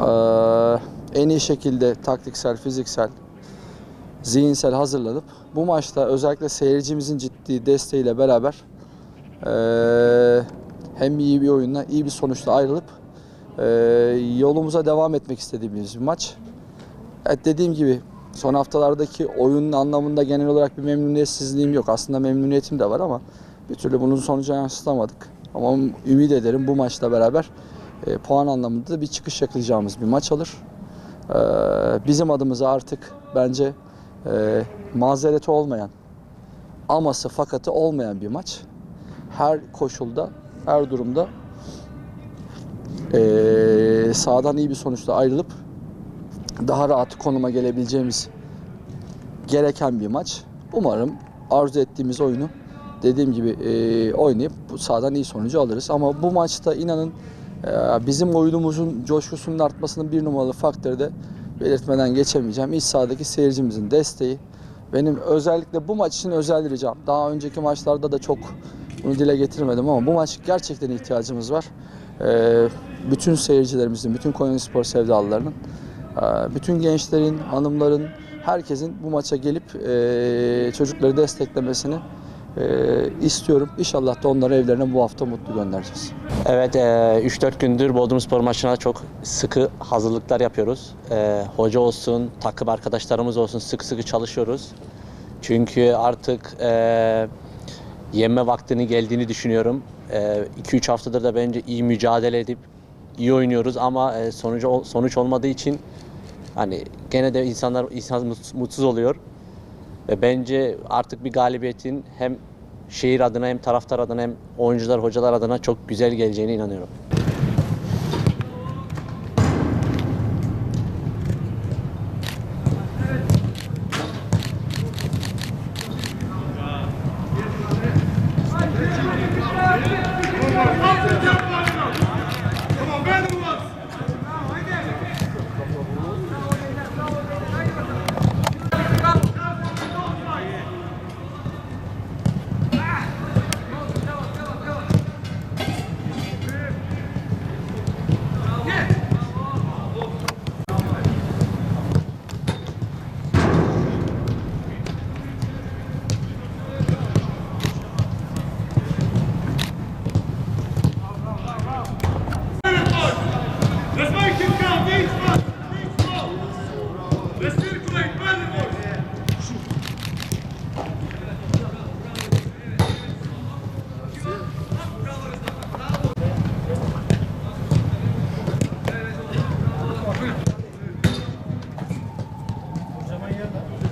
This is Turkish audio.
Ee, en iyi şekilde taktiksel, fiziksel, zihinsel hazırlanıp bu maçta özellikle seyircimizin ciddi desteğiyle beraber ee, hem iyi bir oyunla, iyi bir sonuçla ayrılıp ee, yolumuza devam etmek istediğimiz bir maç. Evet dediğim gibi son haftalardaki oyun anlamında genel olarak bir memnuniyetsizliğim yok. Aslında memnuniyetim de var ama bir türlü bunun sonucuna yansıtamadık. Ama ümit ederim bu maçla beraber e, puan anlamında da bir çıkış yakalayacağımız bir maç olur. Ee, bizim adımıza artık bence e, mazereti olmayan, aması fakatı olmayan bir maç. Her koşulda, her durumda e, sahadan iyi bir sonuçla ayrılıp daha rahat konuma gelebileceğimiz gereken bir maç. Umarım arzu ettiğimiz oyunu dediğim gibi e, oynayıp bu sahadan iyi sonucu alırız. Ama bu maçta inanın e, bizim oyunumuzun coşkusunun artmasının bir numaralı faktörü de belirtmeden geçemeyeceğim. İç sahadaki seyircimizin desteği. Benim özellikle bu maç için özel ricam. Daha önceki maçlarda da çok bunu dile getirmedim ama bu maç gerçekten ihtiyacımız var. E, bütün seyircilerimizin, bütün Konya Spor sevdalılarının ee, bütün gençlerin, hanımların, herkesin bu maça gelip çocukları desteklemesini e, istiyorum. İnşallah da onları evlerine bu hafta mutlu göndereceğiz. Evet, e, 3-4 gündür Bodrumspor maçına çok sıkı hazırlıklar yapıyoruz. E, hoca olsun, takım arkadaşlarımız olsun sıkı sıkı çalışıyoruz. Çünkü artık e, yenme vaktini geldiğini düşünüyorum. 2-3 haftadır da bence iyi mücadele edip iyi oynuyoruz ama e, sonucu sonuç olmadığı için hani gene de insanlar insan mutsuz oluyor. Bence artık bir galibiyetin hem şehir adına hem taraftar adına hem oyuncular, hocalar adına çok güzel geleceğine inanıyorum. Yeah.